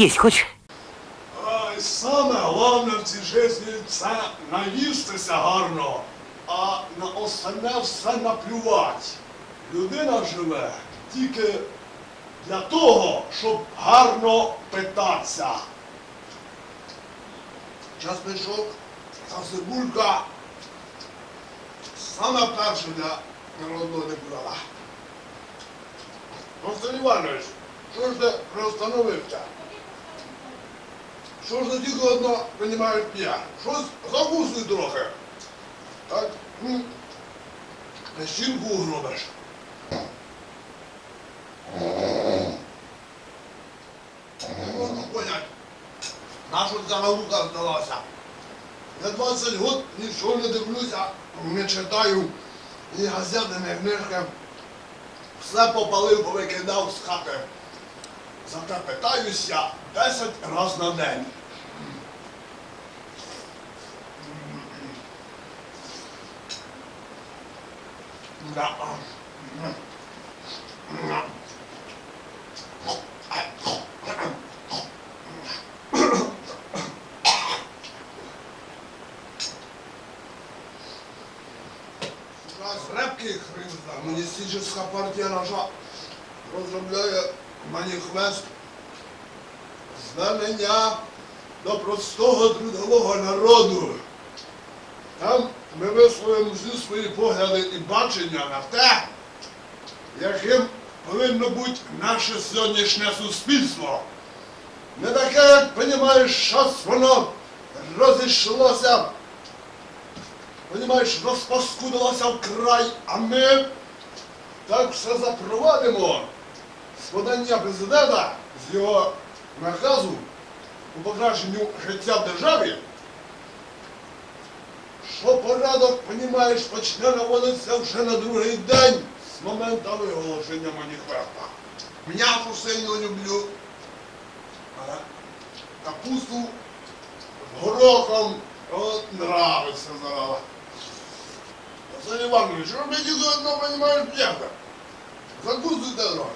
Есть хочешь? Ай, саме головне в цій житті це наїстися гарно, а на остальне все наплювати. Людина живе тільки для того, щоб гарно питатися. Часничок та цибулька саме перше для народного депутата. Константин Іванович, що ж ти приостановився? Що ж ти тільки одно приймаєш п'я? Щось закусуй трохи. Так? м, Песчинку угробиш. Не можна понять, на що ця наука здалася. Я 20 год нічого не дивлюся, не читаю, ні газети, ні книжки. Все попалив, повикидав з хати. Зате питаюся 10 раз на день. Да. Знає. Комуністична партія наша розробляє маніфест звернення до простого трудового народу. Там ми висловимо всі свої погляди і бачення на те, яким повинно бути наше сьогоднішнє суспільство. Не таке, як понімаєш, зараз воно розійшлося, понімаєш, розпаскудилося вкрай, а ми так все запровадимо з подання президента, з його наказу у покращенню життя в державі, що порядок, понімаєш, почне наводитися вже на другий день з моменту виголошення маніфеста. М'ясо сильно люблю, капусту горохом от нравиться зараз. Василь Іванович, що робити тільки одно, понімаєш, п'ята? Закусуйте трохи.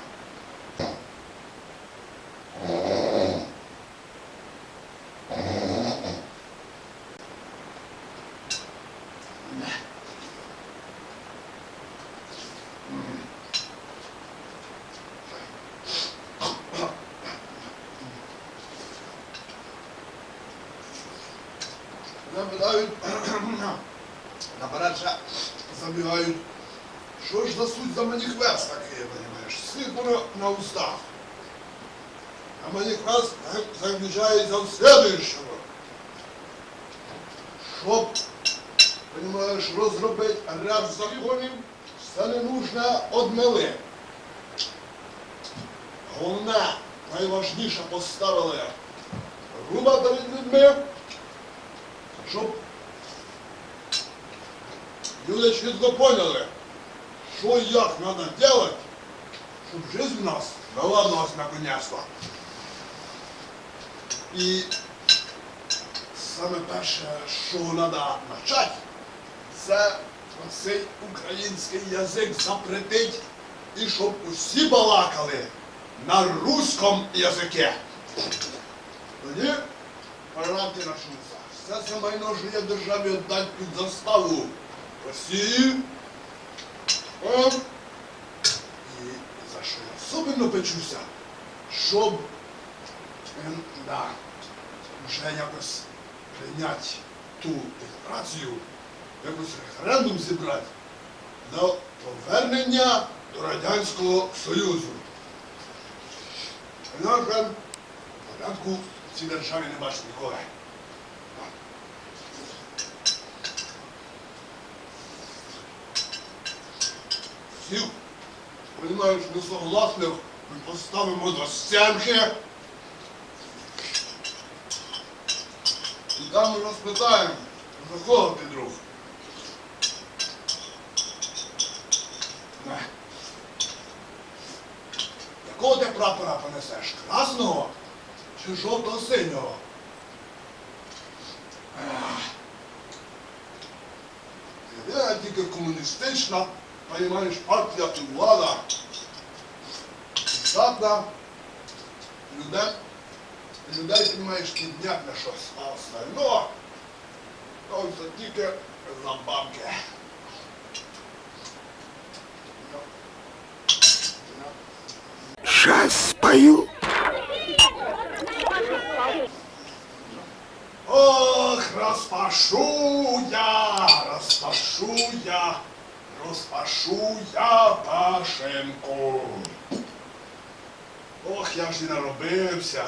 Запитають, наперед ще забігають, що ж за суть за маніфест такий, розумієш? Світло на устах. А маніфест заключається в следующому. Щоб, розумієш, розробити законів, все не нужно одмели. Головне, найважніше поставили руба перед людьми, щоб люди чітко поняли, що і як треба робити, щоб життя в нас наладилась наконец-то. І саме перше, що треба почати, це цей український язик запретить і щоб усі балакали на руському язикі. Тоді парламенті начнуться. Все це майно ж є державі віддати під заставу Росії. О, і за що я особливо печуся, щоб ем, вже якось прийняти ту декларацію, якось референдум зібрати за повернення до Радянського Союзу. Інакше порядку в цій державі не бачить ніколи. Всіх, розумієш, несогласних ми поставимо до стінки. І там ми розпитаємо, за кого ти друг? Не. Якого ти прапора понесеш? Красного чи жовто-синього? Єдина тільки комуністична, понимаєш, партія і влада здатна людей людей, понимаешь, підняти на щось, а остальное, то це тільки за бабки. Сейчас спою. Ох, розпашу я, розпашу я, розпашу я Пашенку. Ох, я ж і наробився.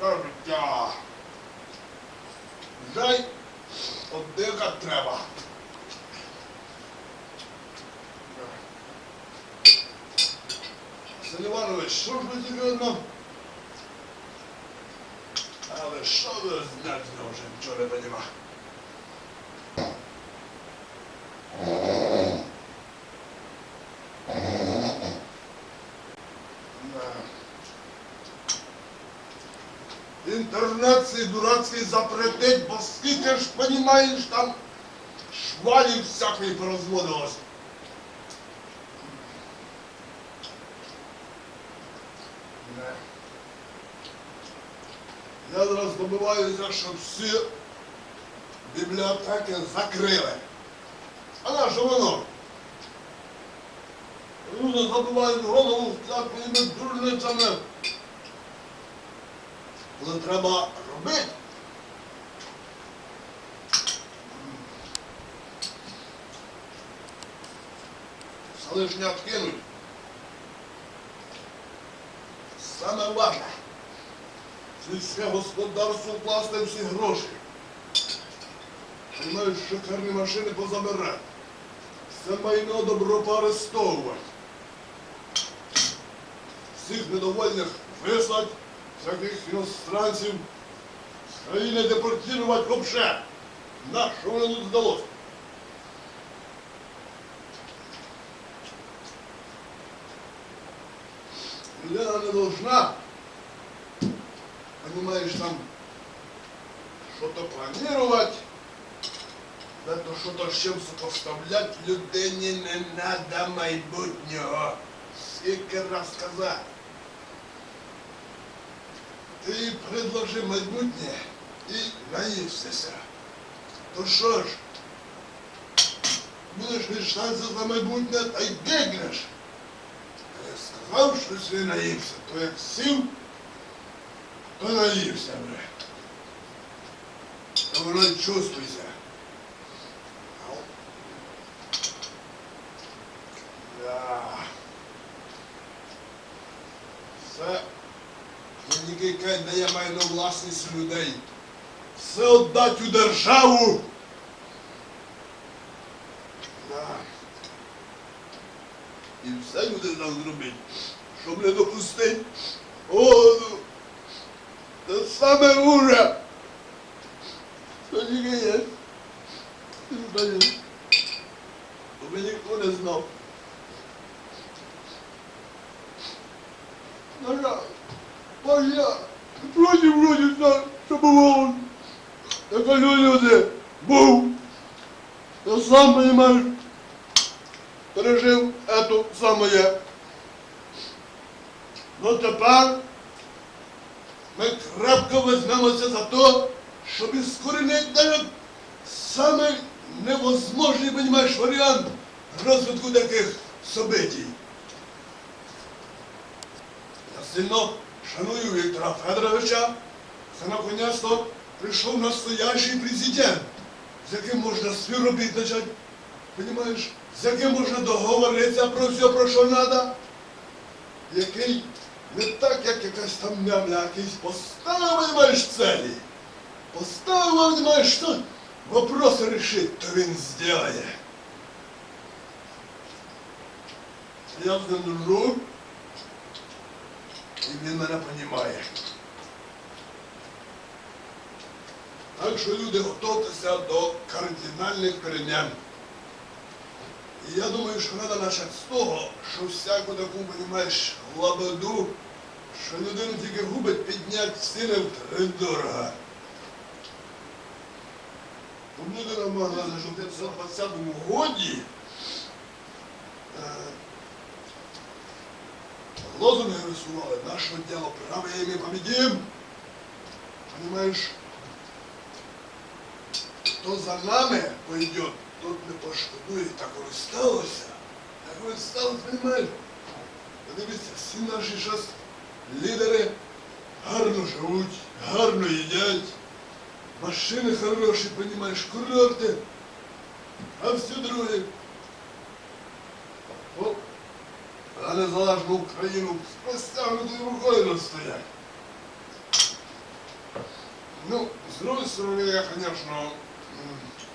Таке життя. Дай оддихати треба. Василь Іванович, що ж ви тільки? Але що ви знати з вже нічого не поніма. Інтернет цей дурацький запретить, бо скільки ж, понімаєш, там швалів всякої порозводилось. Я зараз добиваюся, щоб всі бібліотеки закрили. А на що воно? Люди забивають голову всякими дурницями. Коли треба робити. Все лишнє відкинуть. Саме важне. Сільське господарство вкласти всі гроші. Понимаєш, шикарні машини позабирати. Все майно добро поарестовувати. Всіх недовольних вислать, всяких іностранців країни депортувати вообще. На що воно тут здалося? Людина не должна понимаешь, там что-то да то что-то з чим сопоставлять людині не надо майбутнього. Скільки раз сказати. Ти предложи майбутнє і наївся. То що ж, будеш мечтати за майбутнє, та й бігнеш. Я сказав, що си наївся, то як сів, то наївся вже. То чувствуйся. Да. Все. Я никакая не я маю на власність людей. Все отдать у державу. Да. І все люди нам зробити, щоб не допустити. О, це саме уже. Що тільки є. Бо ніхто не знав. На жаль, бо я вроді вроді знав, що. Я кажу, люди, був. Я сам, понимаешь, пережив это самое. Ну тепер ми крепко візьмемося за то, щоб іскоренити навіть самий невозможний, понимаєш, варіант розвитку таких событий. Я сильно шаную Віктора Федоровича. Це наконець-то прийшов настоящий президент, з яким можна співробітничати, понимаєш, з яким можна договоритися про все, про що треба, який не так, як якась там мямля, якийсь поставив, понимаєш, цілі. Поставив, понимаєш, що вопроси решить, то він зробить. Я з ним і він мене розуміє. Так що люди готуйтеся до кардинальних перемін. Я думаю, що треба почати з того, що всяку таку, розумієш, лабаду, що людину тільки губить підняти ціни втридорога. Тому людина могла що в 520 годі е, лозунги рисували, наше дело правое мы победим. Понимаешь? Хто за нами пойдет, тот не пошкодує. Так воно сталося. Так воно сталося, понимаєш? Подивіться, всі наші зараз лідери гарно живуть, гарно їдять, машини хороші, понімаєш, курорти, а всі другі. О, а незалежну Україну з простягнутою рукою стоять. Ну, з другої сторони, я, звісно,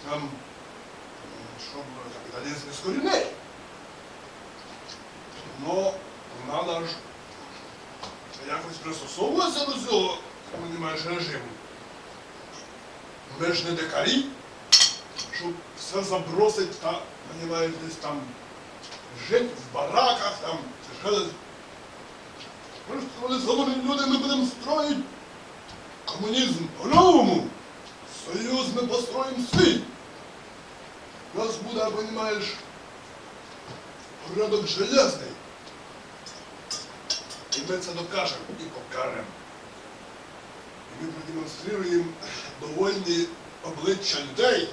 там, щоб капіталізм іскорінить. Но надо ж якось пристосовуватися до цього, понімаєш, режиму. Ми ж не дикарі, щоб все забросить та, понімаєш, десь там жити в бараках, там, ж ми ж коли зголові люди, ми будемо строїти комунізм по-новому. Союз ми построїмо свій. Нас буде, понімаєш, порядок железний. І ми це докажемо і покажемо. І ми продемонструємо довольні обличчя людей,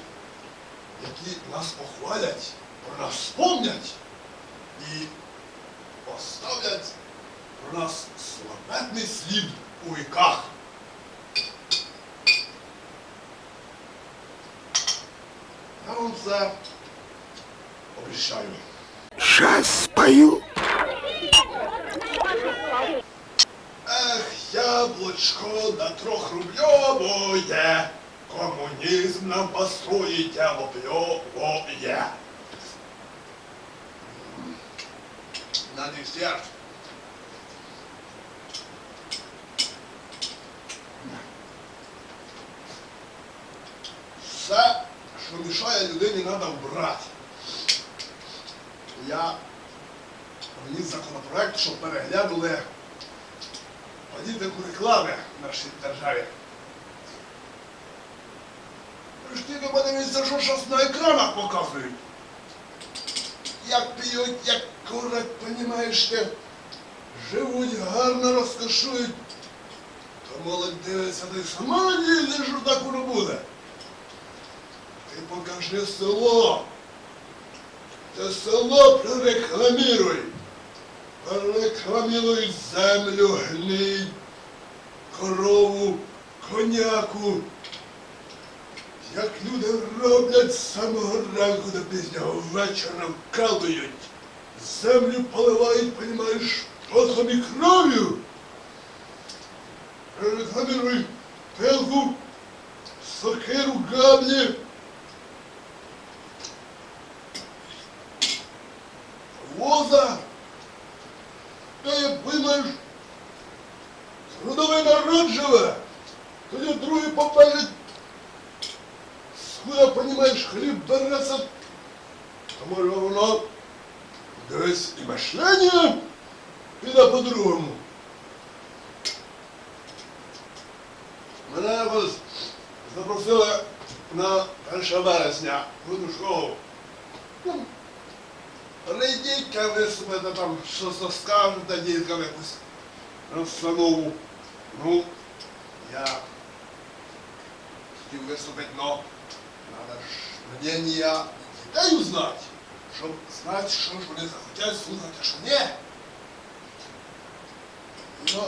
які нас похвалять, про нас спомнять і поставлять про нас славетний слід у віках. Я вам це обіцяю. Сейчас спою. Ех, яблочко на трох рубльовое, комунізм нам построїть лопльовое. На десерт. Все, що мішає людині, треба вбрати. Я вніс законопроект, щоб переглянули політику реклами в нашій державі. Ви ж тільки подивіться, що зараз на екранах показують. Як п'ють, як курять, понімаєш ти. Живуть, гарно розкошують. То молодь дивиться, ти сама не що так воно буде. Ти покажи село. Це село прорекламіруй. Рекламірують землю, гній, корову, коняку. Як люди роблять з самого ранку до пізнього вечора вкалують, землю поливають, понімаєш, потом і кров'ю. Рекламірують пилку, сокиру, габлі. Воза. Та як думаєш, трудовий народ живе, тоді другі попелять, схуя, понімаєш, хліб береться, то може воно десь і мишлення піде по-другому. Мене якось запросили на 1 вересня в. Ну, Прийдіть, виступите там, що скажете діткам якусь розстанову. Ну, я хотів виступити, но треба ж мнення дітей узнати, щоб знати, що ж вони захотять слухати, а що ні. Ну,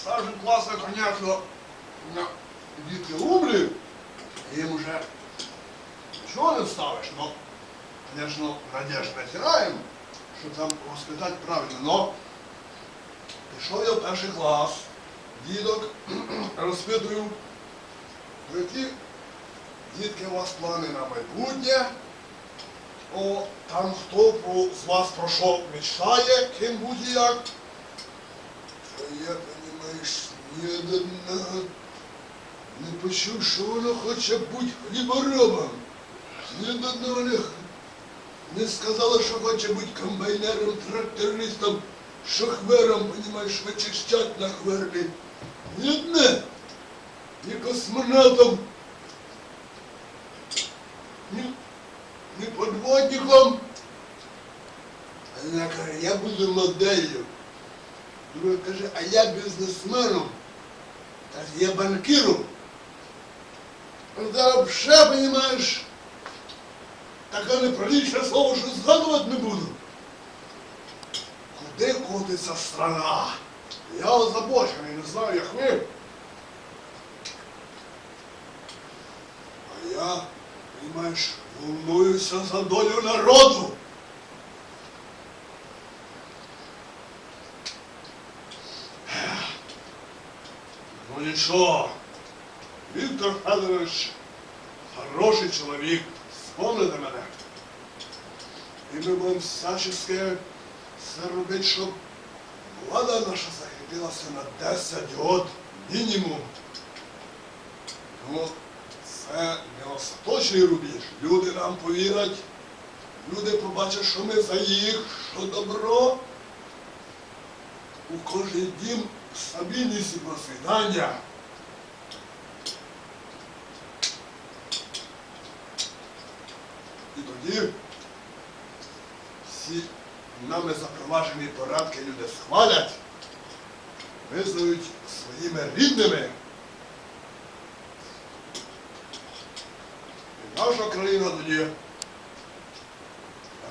старший класи, звісно, на дітки умрі, їм уже нічого не ставиш, но Конечно, надежд натираем, що там воспитати правильно, но пішов я в перший клас, діток розпитую, які дітки у вас плани на майбутнє, о, там хто про, з вас про що мечтає, ким будь як. Я, розумієш, ні одного не почув, що воно хоче бути хліборобом. Ні одного не сказала, що хоче бути комбайнером, трактористом, шахвером, понімаєш, вичищать на хверлі. Ні одне. Ні космонавтом, ні, ні подводником, не Одна каже, я буду моделлю. Друга каже, а я бізнесменом. Каже, я банкіром. Когда взагалі, понимаєш, таке неприличне слово, що згадувати не буду. Куди котиться страна? Я озабочений, не знаю, як ви. А я, понимаєш, волнуюся за долю народу. Ну нічого, Віктор Федорович хороший чоловік, вспомните мене. Будемо всячески все робити, щоб влада наша захистилася на 10 год мінімум. Ну, це не остаточний рубіж. Люди нам повірять, люди побачать, що ми за їх, що добро. У кожний дім стабільність і процвітання. І тоді всі нами запроваджені порядки люди схвалять, визнають своїми рідними. І наша країна тоді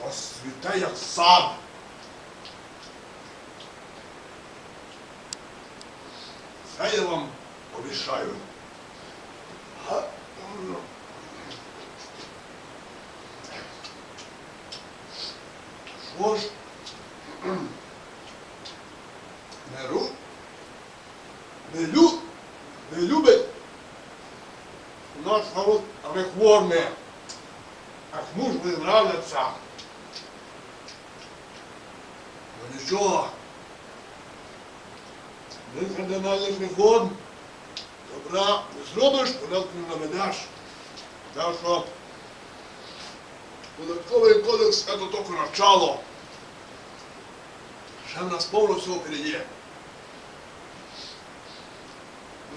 розцвітає як сад. не, ру, не, лю, не любить наш народ реформи, а кому ж не нравляться. Ну нічого, без кардинальних реформ добра не зробиш, порядку не наведеш. Так що Податковий кодекс це тільки начало. В нас повно всього впереді.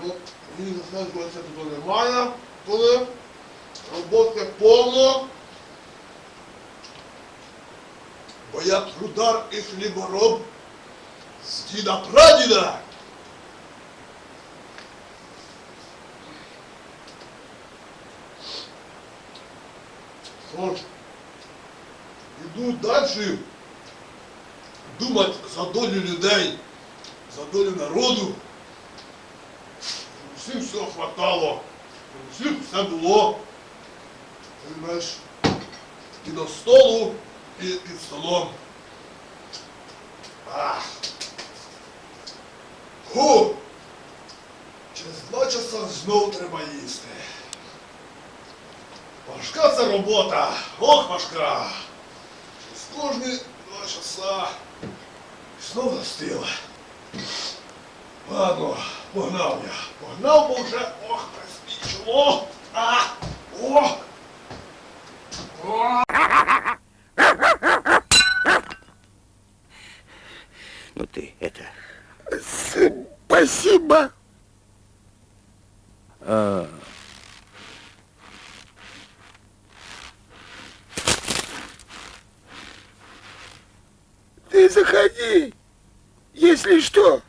Ну, мені засаджуватися тут немає, коли роботи повно. Бо я трудар і хлібороб з діда прадіда. Що ж, іду далі думати за долю людей, за долю народу. Всім все хватало, всім все було. Понимаєш, і до столу, і під столом. Ху! Через два часа знов треба їсти. Важка це робота, ох важка. З кожні два часа знов застила. Ладно, погнав я. Погнав, бо вже ох, приспічило. А, ох. Ох. Ну ты это... Спасибо. Ты заходи, если что.